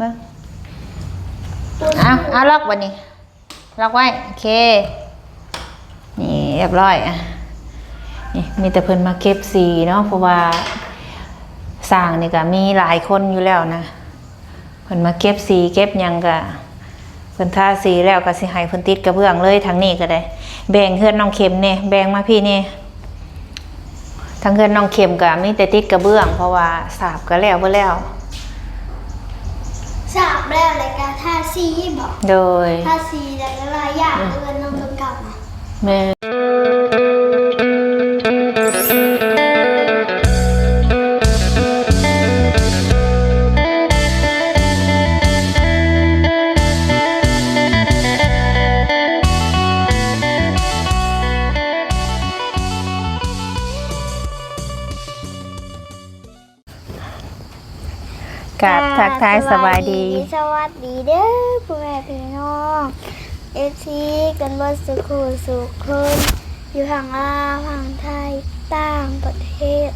เบิ่งเอาเอาล็อกวันนี้ล็อกไว้ โอเค นี่เรียบร้อยอะนี่มีแต่เพิ่นมาเก็บสีเนาะเพราะว่าสร้างนี่ก็มีหลายคนอยู่แล้วนะเพิ่นมาเก็บสีเก็บยังก็เพิ่นทาสีแล้วก็สิให้เพิ่นติดกระเบื้องเลยทางนี้ก็ได้ แบ่งเฮือนน้องเข็มเนี่ยแบ่งมาพี่เนี่ยทางเฮือนน้องเข็มก็มีแต่ติดกระเบื้อง เพราะว่าสาบก็แล้วเบ่อแล้ว สาบแล้วรายการท่าซีบอกโดย ท่าซีแล้วก็หลายอย่างเพื่อนน้องตัวเก่านะแม่ สบายดี สวัสดีเด้อพ่อแม่พี่น้องเอฟซีกันบนสุขุสุขคนอยู่ทางลาวทางไทยต่างประเทศ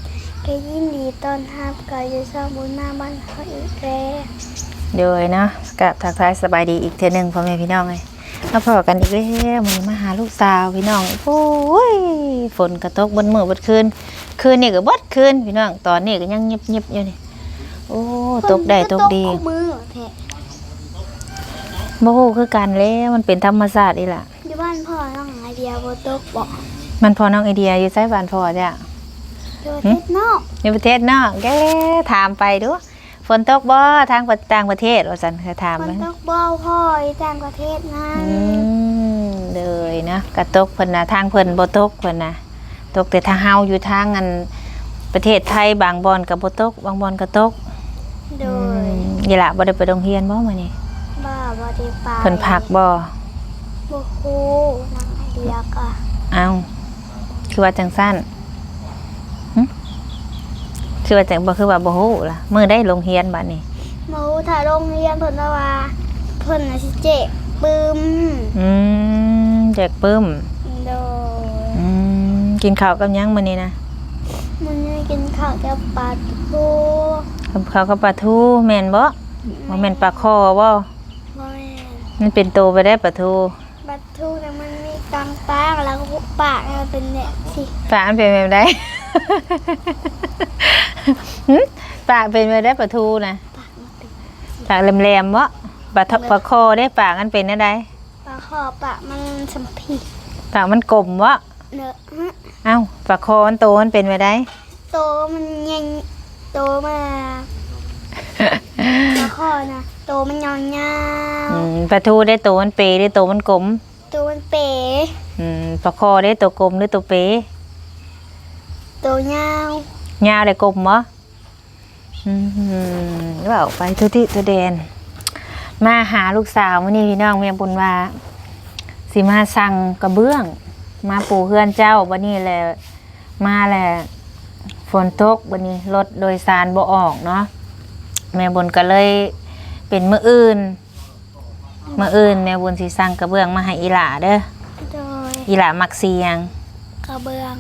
ก็ยินดีต้อนรับกับอยู่ช่องบุญหน้าบ้านเขาอีกแล้วโดยเนาะกับทักทายสบายดีอีกเทอหนึงพ่อแม่พี่น้องเลยมาพอกันอีกแล้วมันมาหาลูกสาวพี่น้องโอ้ยฝนกระตกบนมือบนคืน คืนนี่ก็บดคืนพี่น้องตอนนี้ก็ยังเงียบเงียบๆอยู่นี่โอ้ตกได้ตกดีตกมือแท้โมโหคือกันแล้วมันเป็นธรรมศาสตร์อีหล่ะ อยู่บ้านพ่อน้องไอเดียโบตกบอกมันพอน้องไอเดียอยู่ไซบ้านพ่อจ้ะอยู่ประเทศนอกในประเทศนอกแกแล้วถามไปดูฝนตกบ่ทางประต่างประเทศว่าสันเคยถามคนไหมตกบ่พ่ออยู่ต่างประเทศนั่นอืมเลยนะกระตกเพิ่นนะทางเพิ่นบ่ตกเพิ่นนะตกแต่ทางเฮาอยู่ทางอันประเทศไทยบางบอนก็บ่ตกบางบอนก็ตก โดอืยมนี่ล่ะบ่ได้ไปโรงเรียนบ่มื้อนี้บ้าบอดีไปเพิ่นพักบ่บุคูนางไอเดียก็เอ้าคือว่าจังซั่นหึคือว่าจังบ่คือว่าบ่ฮู้ล่ะมื้อได้โรงเรียนบัดนี้หมูถ่ายโรงเรียนเพิ่นว่าว่าเพิ่นน่ะสิเจ็บปึมอืมแจกปึ้มโดยอืมกินข้าวกับหยังมื้อนี้นะมันนี่กินข้าวกับปลาทู กับข้าวกับปลาทูแม่นบ่บ่แม่นปลาคอบ่บ่แม่นมันเป็นโตไปได้ปลาทูปลาทูเนี่ยมันมีตังตางแล้วก็ปากมันเป็นแบบสิปลามันเป็นแบบใด หึปลาเป็นแบบได้ปลาทูนะปากแหลมๆบ่ปลาทปลาคอได้ปากมันเป็นอะไรปลาคอปากมันสัมผัสปากมันกลมบ่เนอะฮะเอ้าปลาคอมันโตมันเป็นแบบใด โตมันยัง โตมาปลาคอนะโตมันยาวอืมปลาทูได้โตมันเปหรือโตมันกลมๆโตมันเป๋อืมปลาคอได้โตกลมหรือโตเปโตยาวยาวได้กลมบ่อืมว่าออกไปทุติทุเดน มาหาลูกสาวมื้อนี้พี่น้องเมียบุญว่าสิมาสั่งกระเบื้อง มาปูเฮือนเจ้าบันนี้แหละมาแหละ ฝนตกบันนี้รถโดยสารบ่ออกเนาะแม่บุญก็เลยเป็นมื้ออื่นมื้ออื่นแม่บุญสิสั่งกระเบื้องมาให้อีหล่าเด้อโดยอีหล่ามักสีหยังกระเบื้อง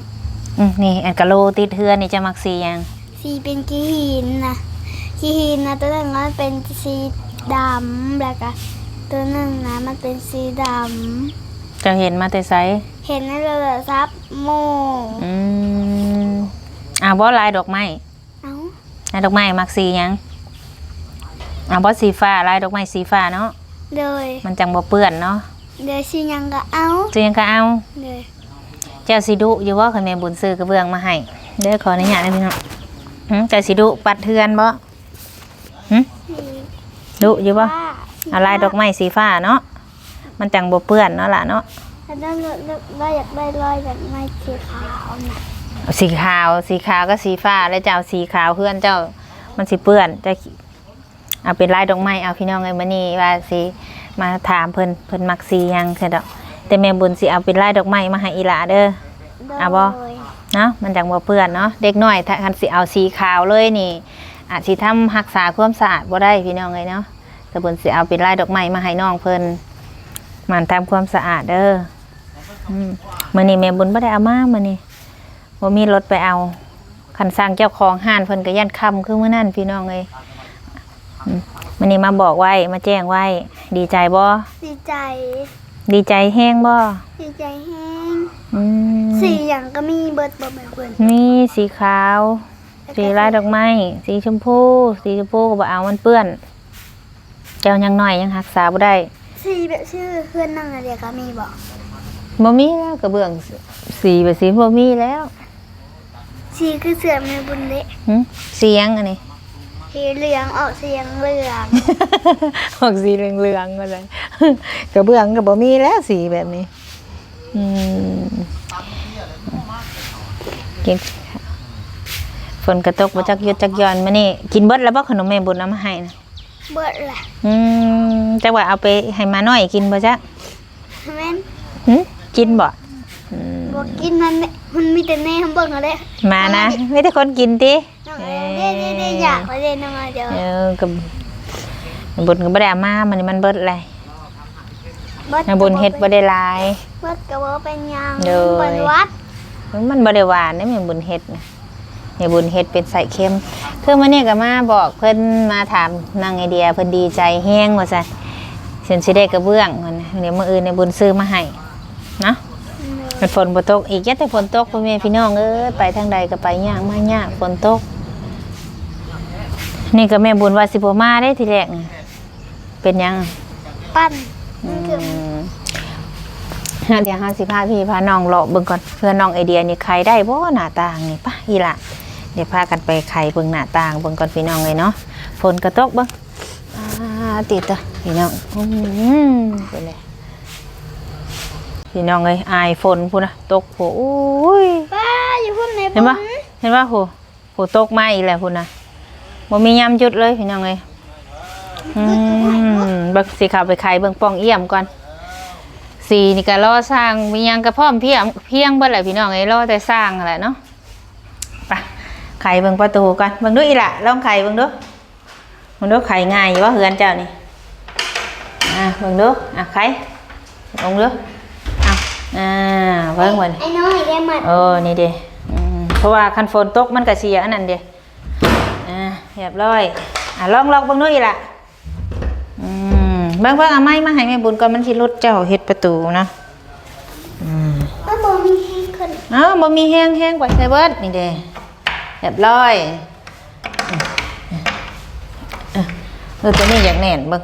อืมนี่อันกะโลติดเฮือนนี่จะมักสีหยังสีเป็นกีหินนะกีหินนะตัวหนึ่งมันเป็นสีดำแล้วก็ตัวหนึ่งนะมันเป็นสีดจะเห็นมาแต่ไสำเห็นในโทรศัพท์โมอืม อ่าบ่ลายดอกไม้เอ้าลายดอกไม้มักสีหยังอ่าบ่สีฟ้าลายดอกไม้สีฟ้าเนาะโดยมันจังบ่เปื้อนเนาะเดี๋ยวสีหยังก็เอาซื้อหยังก็เอาโดยเจ้าสิดุอยู่ว่าคันแม่บุญซื้อกระเบื้องมาให้เด้อขออนุญาตนะพี่น้องหึเจ้าสิดุปัดเทือนบ่หึดุอยู่บ่เอาลายดอกไม้สีฟ้าเนาะมันจังบ่เปื้อนเนาะล่ะเนาะถ้าได้ได้อยากได้รอยแบบไม้สีขาวนะเอา สีขาว สีขาวก็สีฟ้า แล้วเจ้าสีขาวเพื่อนเจ้ามันสิเปื้อนเจะเอาเป็นลายดอกไม้เอาพี่น้องเอ้ยมื้อนี้ว่าสิมาถามเพิ่นเพิ่นมักสีหยังซั่นดอกแต่แม่บุญสิเอาเป็นลายดอกไม้มาให้อีหลาเด้อเอาบ่โดยเนาะมันจังบ่เปื้อนเนาะเด็กน้อยถ้าคันสิเอาสีขาวเลยนี่ อาจสิทำรักษาความสะอาดบ่ได้พี่น้องเลยเนาะแต่เพิ่นสิเอาเป็นลายดอกไม้มาให้น้องเพิ่นหมันทำความสะอาดเด้ออืมมื้อนี้แม่บุญบ่ได้เอามามื้อนี้ บ่มีรถไปเอาคันสร้างเจ้าของห้านเพิ่นก็ยันค่ำคือมื้อนั้นพี่น้องเอ้ยอืมมันนี้มาบอกไว้มาแจ้งไว้ ดีใจบ่ดีใจ ดีใจแห้งบ่ดีใจแห้งอืมสีอย่างก็มีเบิดบ่แม่นเพิ่นมีสีขาว สีลายดอกไม้ สีชมพู สีชมพูก็บ่เอามันเปื้อนเจ้ายังน้อยยังรักษาบ่ได้สีแบบชื่อเพื่อนนั่งอะไรก็มีบ่บ่มีแล้วกระเบื้องสีแบบสีบ่มีแล้ว สีคือเสือแม่บุญเละหึสีหยังอันนี้ สีเหลืองออกเสียงเหลืองออกสีเหลืองๆก็ได้กระเบื้องก็บ่มีแล้วสีแบบนี้ อืมกินฝนกระตกบ่จักหยุดจักหย่อนมานี่กินเบิดแล้วบ่ขนมแม่บุญเอามาให้นะเบิดแหละอืมจักว่าเอาไปให้มาน้อยกินบ่จ๊ะแม่นหึกินบ่อืม บ่กินนั่นแหละมันมีแต่แน่ทำเบิ่งเอาเด้มานะไม่ได้คนกินติน้องเอ้ยเด้เด้ๆๆอยากไปเล่นน้องเอ้ยเดี๋ยวเออกับบุญก็บ่ได้เอามามันนี่มันเบิดเลยเบิดนะบุญเฮ็ดบ่ได้หลาย เบิดก็บ่เป็นหยังเลยเปิดวัดมันบ่ได้หวานนี่แม่บุญเฮ็ดนะแม่บุญเฮ็ดเป็นใส่เค็มคือมื้อนี้ก็มาบอกเพิ่นมาถามนางไอเดียเพิ่นดีใจแฮงว่าซั่นเพิ่นสิได้กระเบื้องว่านะเดี๋ยวมื้ออื่นในบุญซื้อมาให้เนาะ มันฝนบ่ตกอีกอย่าแต่ฝนตกพ่อแม่พี่น้องเอ้ยไปทางใดก็ไปยากมายากฝนตก นี่ก็แม่บุญว่าสิบ่มาได้ทีแรกน่ะเป็นหยังปั้นอืมันคือมเดี๋ยวห้าสิบห้าพี่พาน้องเลาะเบิ่งก่อนเพื่อน้องไอเดียนี่ใครได้บ่หน้าต่างนี่ปะอีละเดี๋ยวพากันไปไขเบิ่งหน้าต่างเบิ่งก่อนพี่น้องเลยเนาะฝนกระตกเบิ่งอ่าติดตัวพี่น้องอืมไปเลย พี่น้องเลยอายฝนพุ่นนะตกโหอุ้ยป้าอยู่พุ่นไหนเห็นปะเห็นปะโหโหตกมาอีกแล้วพุ่นนะบ่มียามหยุดเลยพี่น้องเลยอืมเบิ่งสิเขับไปไขเบิ่งป้องเอี่ยมก่อนสีนี่ก็รอสร้างมีหยังกระพร้อมเพียงเพียงเบิดแหละพี่น้องไอ้รอแต่สร้างแหละเนาะไปไขเบิ่งประตูกันเบิ่งดูอีหละลองไขเบิ่งดูเบิ่งดูไขง่ายอยู่ว่าเฮือนเจ้านี่อะเบิ่งดูอะไขลงดู อะอ่าเบิ่งวันไอ้น้อยได้หมดเออนี่เด้อืมเพราะว่าคันฝนตกมันก็เสียอันนั้นเด้อ่าเรียบร้อยอะลองลองเบิ่งดูอีหละอืมเบิ่งเบิ่งเอาไม้มาให้แม่บุญก่อนมันสิรุดเจ้าเฮ็ดประตูนะป้าบ่มีให้ขึ้นเอ้าบ่มีแห้งแห้งกว่าใส่เบิดนี่เด้เรียบร้อยเออเออตัวนี้อยากแน่นเบิ่ง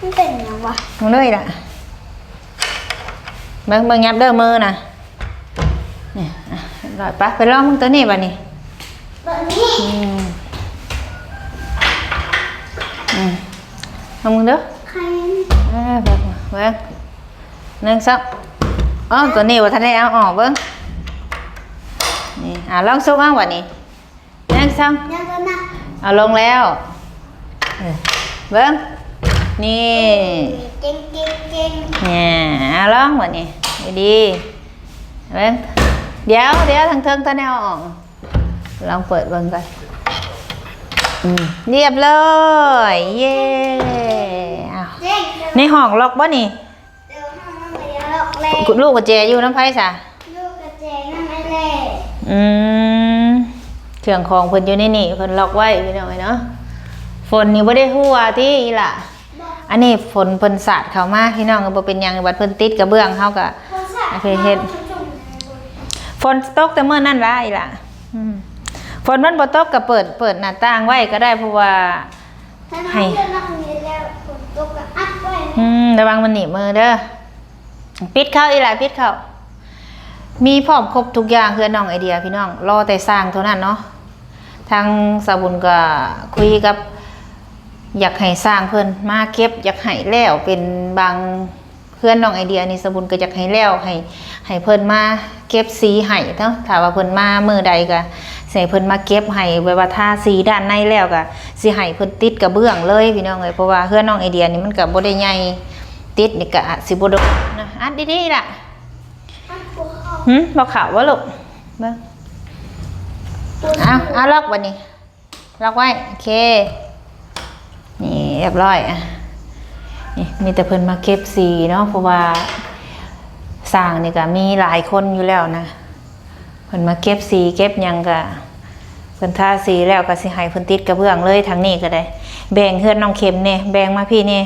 มันเป็นหยังวะมึงเลยล่ะ เบิ่งเบิ่งยับเด้อมือน่ะนี่อะเรียบร้อยปะไปลองมึงตัวนี้บัดนี้ตัวนี้อืมอืมเอามึงเด้อใครเออเบิ่งเบิ่งหนึ่งสองอ๋อตัวนี้ว่าทันได้เอาออกเบิ่งนี่อะลองซุกเอาบัดนี้หนึ่งสองยังจะนะเอาลงแล้วเออเบิ้งนี่ เก่ง เก่งเก่งเนี่ยเอาลองหมดนี่ดีๆเบิ้งเดี๋ยวเดี๋ยวทางเทิงตอนนี้เอาออกลองเปิดเบิ้งก่อนอืมเรียบร้อยเย้เอาเก่งในห้องล็อกบ่นี่เดี๋ยวห้องมันไปแล้วล็อกเลยลูกกับเจอยู่น้ำไผ่ซะลูกกระเจงนั่นไม่เล่อืมเครื่องของเพิ่นอยู่ในนี่เพิ่นล็อกไว้พี่น้องเอ้ยเนาะฝนนี่บ่ได้หัวที่อีหล่ะ อันนี้ฝนเพิ่นสาดเข้ามาพี่น้องก็บ่เป็นหยังบัดเพิ่นติดกระเบื้องเฮาก็โอเคเฮ็ดฝนตกแต่เมื่อนั่นละอีหล่ะอืมฝนมันบ่ตกก็เปิดเปิดหน้าต่างไว้ก็ได้เพราะว่าให้ให้เพื่อนนักเรียนแล้วฝนตกก็อัดไว้อืมระวังมันหนีบมือเด้อปิดเข้าอีหล่ะปิดเข้ามีพร้อมครบทุกอย่างคือน้องไอเดียพี่น้องรอแต่สร้างเท่านั้นเนาะทางสาบุญก็คุยกับ อยากให้สร้างเพิ่นมาเก็บ อยากให้แล้วเป็นบางเพื่อนน้องไอเดียนี่สบุญก็อยากให้แล้วให้ให้เพิ่นมาเก็บสีให้เนาะถ้าว่าเพิ่นมามือใดก็สิให้เพิ่นมาเก็บให้ไว้ว่าทาสีด้านในแล้วก็สิให้เพิ่นติดกระเบื้องเลยพี่น้องเอ้ยเพราะว่าเพื่อนน้องไอเดียนี่มันก็บ่ได้ใหญ่ติดนี่ก็อาจสิบ่โดนนะอัดดีๆล่ะอัดหัวเข้าหึบ่เข้าบ่ลูกเบิ่งเอาเอาล็อกบัดนี้ล็อกไว้โอเคนี่ เรียบร้อยอะนี่มีแต่เพิ่นมาเก็บสีเนาะเพราะว่าสร้างนี่ก็มีหลายคนอยู่แล้วนะเพิ่นมาเก็บสีเก็บหยังก็พิ่นทาสีแล้วก็สิให้เพิ่นติดกระเบื้องเลยทางนี้ก็ได้ แบ่งเฮือนน้องเข็มนี่แบ่งมาพี่นี่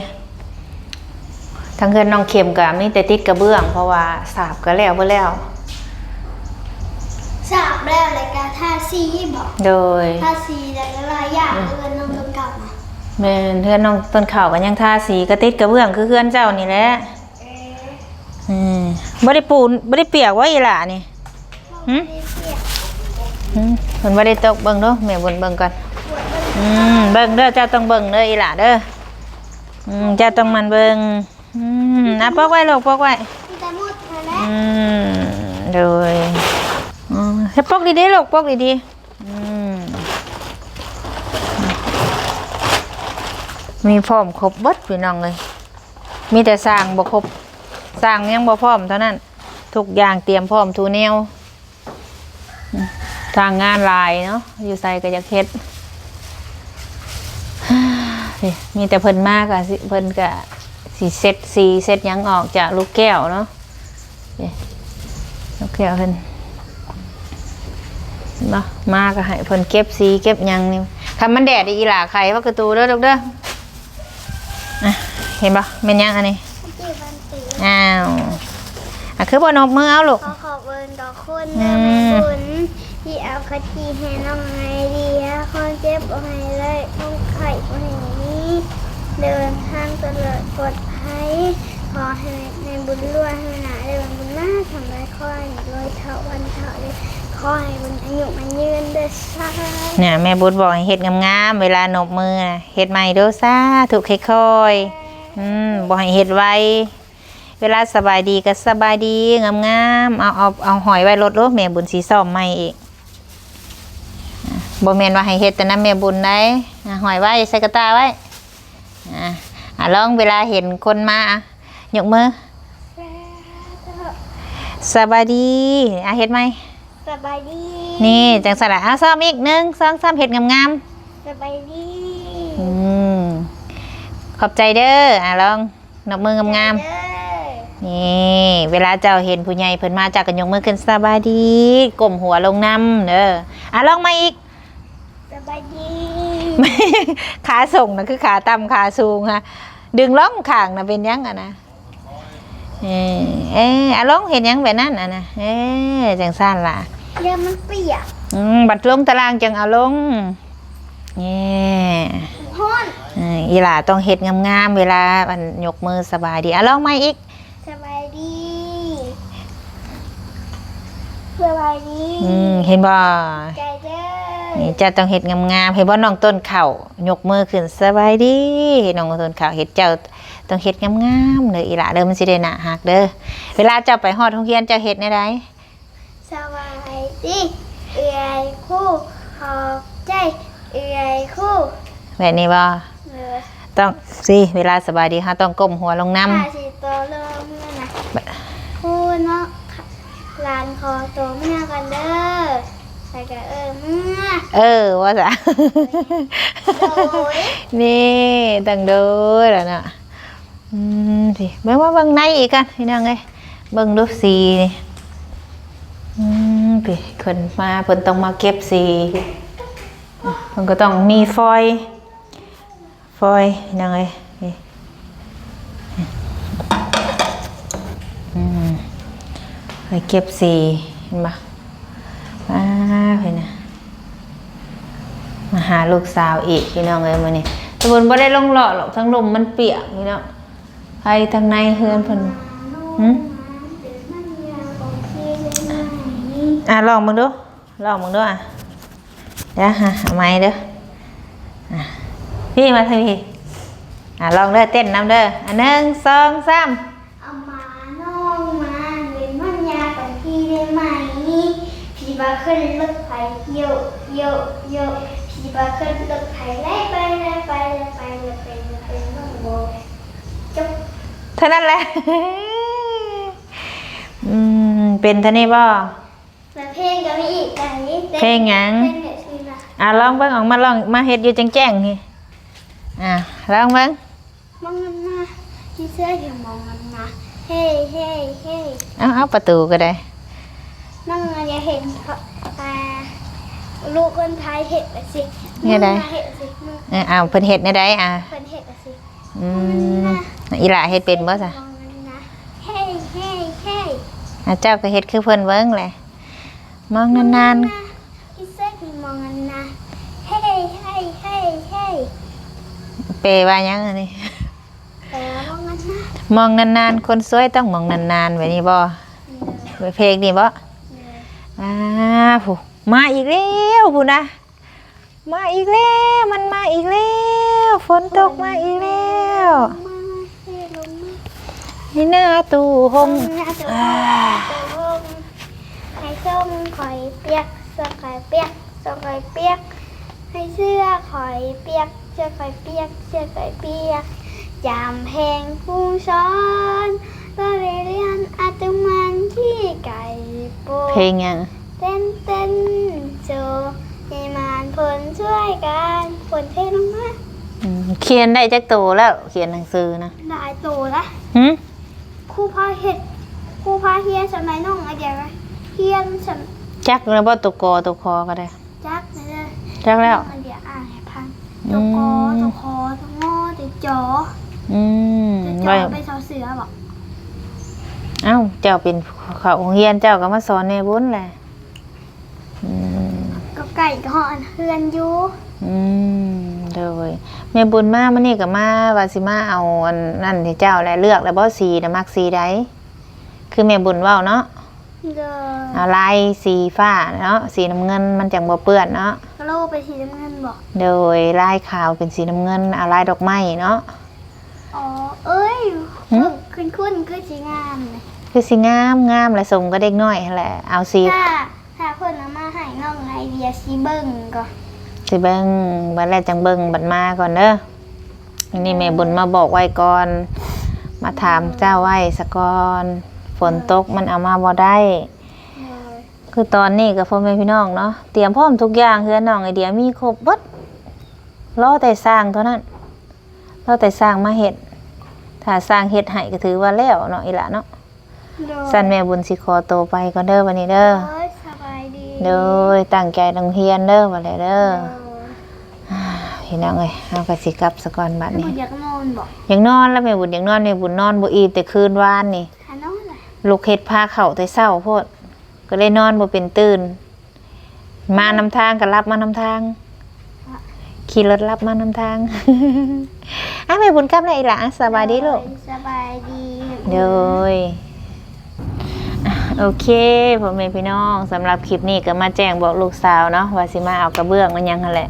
ทางเฮือนน้องเข็มก็มีแต่ติดกระเบื้อง เพราะว่าสาบก็แล้วบ่แล้วสาบแล้วรายการท่าซีบอกโดยท่าซีแล้วก็หลายอย่างเอินน้องต้นเก่านะ แม่นเฮือนน้องต้นข้าวก็ยังทาสีก็ติดกระเบื้องคือเฮือนเจ้านี่แหละเอ๊ะอืมบ่ได้ปูนบ่ได้เปียกว่าอีหล่ะนี่หึไม่ได้เสียอืมเพิ่นบ่ได้ตกเบิ่งเด้อแม่บนเบิ่งก่อนปวดมันอืมเบิ่งเด้อเจ้าต้องเบิ่งเด้ออีหล่ะเด้ออืมเจ้าต้องมันเบิ่งอืมอะปอกไว้ลูกปอกไว้มีแต่มุดมาแล้วอืมโดยอืมให้ปอกดีๆลูกปอกดีๆอืม มีพร้อมครบเบิดพี่น้องเลย มีแต่สร้างบ่ครบสร้างยังบ่พร้อมเท่านั้น ทุกอย่างเตรียมพร้อมทูแนวอืมทางงานลายเนาะอยู่ใส่ก็จะเฮ็ดมีแต่เพิ่นมากอะสิเพิ่นก็สีเซ็ตสีเซ็ตยังออกจากลูกแก้วเนาะลูกแก้วเพิ่นมามากก็ให้เพิ่นเก็บสีเก็บยังนี่คำมันแดดอีหล่าไข่ว่ากระตูเด้อลูกเด้อ เห็นปะเป็นหยังอันนี้จีบันตีอ้าวอะคือบ่นบมือเอาลูก ขอขอบเบิร์นต่อคนอืเดิมมให้คุณที่เอาคดีให้น้องไงดีฮะคนเจ็บเอาให้เลยต้องไข่เอาให้นี้ เดินทางตลอดปลอดภัยขอให้ในบุญรวยให้หนาเดินบุญมากทำร้ายข้อให้รวยเท่าวันเท่าเลยขอให้บุญอายุมันยืนเด้อชาเนี่ยแม่บุญบอกให้เฮ็ดงามๆเวลานบมือน่ะเฮ็ดใหม่เด้อซ่าถูกค่อยๆ อืมบ่ให้เฮ็ดไวเวลาสบายดีก็สบายดีงามๆเอาเอาเอาหอยไว้รถรถแม่บุญสีซ่อมใหม่อีกอะบ่แม่นว่าให้เฮ็ดแต่นั้นแม่บุญได้อะหอยไว้ใส่กระตาไว้อะอะลองเวลาเห็นคนมาอะยกมือสบายดีอะเฮ็ดไหมสบายดี นี่จังสละอะซ่อมอีกหนึ่งสองสามเฮ็ดงามสบายดีๆอืม ขอบใจเด้ออะลองนกมืองามๆเด้อนี่เวลาเจ้าเห็นผู้ใหญ่เพิ่นมาจากกันยกมือขึ้นสบายดีก้มหัวลงน้ำเด้ออะลองมาอีกสบายดีขาส่งนะคือขาต่ำขาสูงค่ะดึงล่องข้างนะเป็นยังอะนะเออเอออะลองเห็นยังแบบนั้นอะนะเออจังสั้นล่ะเรือมันเปียกอืมบัดลงตารางจังเอาลงนี่ห้อนเอออีหล่าต้องเฮ็ดงามๆเวลามันยกมือสบายดีอะลองมาอีกสบายดีสบายดีอืมเห็นบ่ใจเด้อนี่จะต้องเห็ดงามๆเห็นว่าน้องต้นเข่ายกมือขึ้นสบายดีน้องต้นเข่าเห็ดเจ้าต้องเห็ดงามๆเด้ออีหละเด้อมันสิได้หนาหักเด้อเวลาเจ้าไปฮอดโรงเรียนเจ้าเห็ดในใดสบายดีเอื่อยคู่ขอบใจเอื่อยคู่แบบนี้บ่ เออต้องสิเวลาสบายดีฮะต้องก้มหัวลงน้ข้าสิโตเริ่มแล้วนะคู่เนาะหลานขอโตเมื่อกันเด้อใส่กะเออเมื่อำเออว่าซะโดยนี่ตั้งเด้อแล้วน่ะอืมสิเบิ่งว่าเบิ่งในอีกกันพี่น้องเอ้ยเบิ่งดูสีนี่อืมพี่คนมาเพิ่นต้องมาเก็บสีเพิ่นก็ต้องมีฟอยล์ ฟอยล์พี่น้องไปเก็บสีเห็นปะมาพี่นะมาหาลูกสาวอีกพี่น้องเอ้ยมื้อนี้ตะบนบ่ได้ลงหล่อหรอกทั้งลมมันเปียกพี่น้องไปทางในเฮือนเพิ่นหึอะลองมึงดูลองมึงดูอะเดี๋ยวฮะเอาไม้เด้อ พี่มาทางพี่อะลองเด้อเต้นน้ำเด้ออะหนึ่งสองสามเอามาน้องมาเป็นมันยากันพี่ได้ไหมพี่บาขึ้นรถไฟโยโยโยพี่บาขึ้นรถไฟไล่ไปไล่ไปไล่ไปไล่ไปไล่ไปน้องโบจบเท่านั้นแหละอืมเป็นท่านี้บ่แล้วเพลงก็มีอีกแต่นี้เพลงยังเพลงเนี่ยชื่อว่าอะลองเบิ่งออกมาลองมาเฮ็ดอยู่แจ้งๆนี่ อะลองเบิ่งมองมันมาที่เสื้อเขียวมองมันมาเฮ้เฮ้เฮ้เอาเอาประตูก็ได้น้องอย่าเห็นเขาตาลูกคนไทยเห็ดอะสิเนี่ยได้มึงมาเห็ดสิมึงเอออ้าวเพิ่นเฮ็ดแนวใดอะเพิ่นเห็ดอะสิอืมอีหล่าเฮ็ดเป็นบ่ซะมองมันนะเฮ้ยเฮ้ยเฮ้ยอะเจ้าก็เฮ็ดคือเพิ่นเบิ่งแหละมองนานพี่เซ็กมองมันนะเฮ้ยเฮ้ยเฮ้ยเฮ้ย ๆเปว่าหยังอันนี้ แต่มองมันนะมองนานๆ คนสวยต้องมองนานๆแบบนี้บ่เพลงนี่บ่อ่าผู้มาอีกแล้วผู้นะ มาอีกแล้ว มันมาอีกแล้ว ฝนตกมาอีกแล้วมาเฮ้ยลงมานี่หน้าตู้หงน่าจะว่าจะลงให้ส้มข่อยเปียกเสื้อข่อยเปียกเสื้อข่อยเปียก ให้เสื้อข่อยเปียก เสื้อข่อยเปียก เสื้อข่อยเปียกจำเพลงผู้ช้อนก็เรียนอาตุมันที่ไก่โปเพลงหยังเต้นเต้นโจให้มานผลช่วยกันผลเทลงมาอืมเขียนได้จักโตแล้ว เขียนหนังสือนะได้โตละหึครูพาเห็ดครูพาเฮียนสมัยน้องไอเดียไรเฮียนสมจักแล้วบ่ตัวกอตัวคอก็ได้ จักเลย จักแล้วไอเดียอ่านให้พังตัวกอตัวคอตัวงอตัวจออืมตัวจไว้อไปเสาเสือบอกเอ้าเจ้าเป็นเขาโรงเรียนเจ้าก็มาสอนในบุญแหละอืมกับไก่ก็หอนเฮือนอยู่อืมเด้อเว้ยแม่บุญมามื้อนี้ก็มาว่าสิมาเอาอันนั่นที่เจ้าแหละเลือกแล้วบ่สีน่ะมักสีใดคือแม่บุญเว้าเนาะเด้อเอาลายสีฟ้าเนาะสีน้ำเงินมันจังบ่เปื้อนเนาะกระ โลไปสีน้ำเงินบอกโดยลายขาวเป็นสีน้ำเงินเอาลายดอกไม้เนาะ อ๋อ เอ้ยหึขึ้นขึ้นคือสีงามเลยคือสีงามงามและสมก็เด็กน้อยหั่นแหละเอาสีถ้าถ้าเพิ่นเอามาให้น้องไอเดียสีเบิ่งก็สิเบิ่งบัดแรกจังเบิ่งบัดมาก่อนเด้ออันนี้แม่บุญมาบอกไว้ก่อน มาถามเจ้าไว้สะก่อนฝนตกมันเอามาบ่ได้ คือตอนนี้กับพ่อแม่พี่น้องเนาะเตรียมพร้อมทุกอย่างเฮือนน้องไอเดียมีครบเบิดรอแต่สร้างเท่านั้นรอแต่สร้างมาเฮ็ดถ้าสร้างเฮ็ดให้ก็ถือว่าแล้วเนาะอีหละเนาะโดยสั่นแม่บุญสิขอโตวไปก่อนเด้อวันนี้เด้อโอ้ยสบายดีเด้อตั้งใจต้องเฮียนเด้อว่าแล้วเด้อโอ้ยพี่น้องเอ้ยเฮาก็สิกลับซะก่อนบัดบุนี้ญอยากนอนบอกอยากนอนแล้วแม่บุญอยากนอนแม่บุญนอนบ่อิ่มแต่คืนวานนี่หานอนเลยลูกเฮ็ดพาเข้าแต่เช้าโพด ก็เลยนอนบ่เป็นตื่น มานำทางก็รับมานำทาง ขี่รถรับมานำทางอะแม่บุญกลับแล้วอีหล่ะสบายดีลูกสบายดีเดยอะโอเคพ่อแม่พี่น้องสำหรับคลิปนี้ก็มาแจ้งบอกลูกสาวเนาะว่าสิมาเอากระเบื้องมันยังหั่นแหละ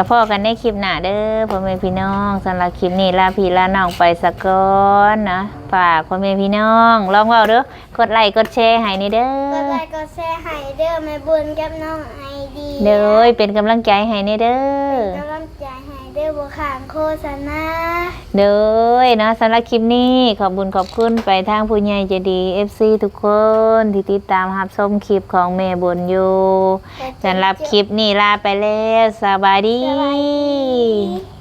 ก็พ่อกันในคลิปหน้าเด้อพ่อแม่พี่น้องสำหรับคลิปนี้ลาพี่ลาน้องไปสะก่อนนะฝากพ่อแม่พี่น้องลองเว่าเด้อกดไลค์กดแชร์ให้นี่เด้ก็อไลค์ก็แชร์ให้เด้อแม่บุญกับน้องไอดีเด้อเป็นกำลังใจให้นี่เด้อ กำลังใจ ให้เด้อบ่ขางโฆษณาเด้อเนาะสำหรับคลิปนี้ขอบบุญขอบคุณไปทางผู้ใหญ่ใจดี FC ทุกคนที่ติดตามรับชมคลิปของแม่บุญอยู่สำหรับคลิปนี้ลาไปแล้วสบายดี สบายดี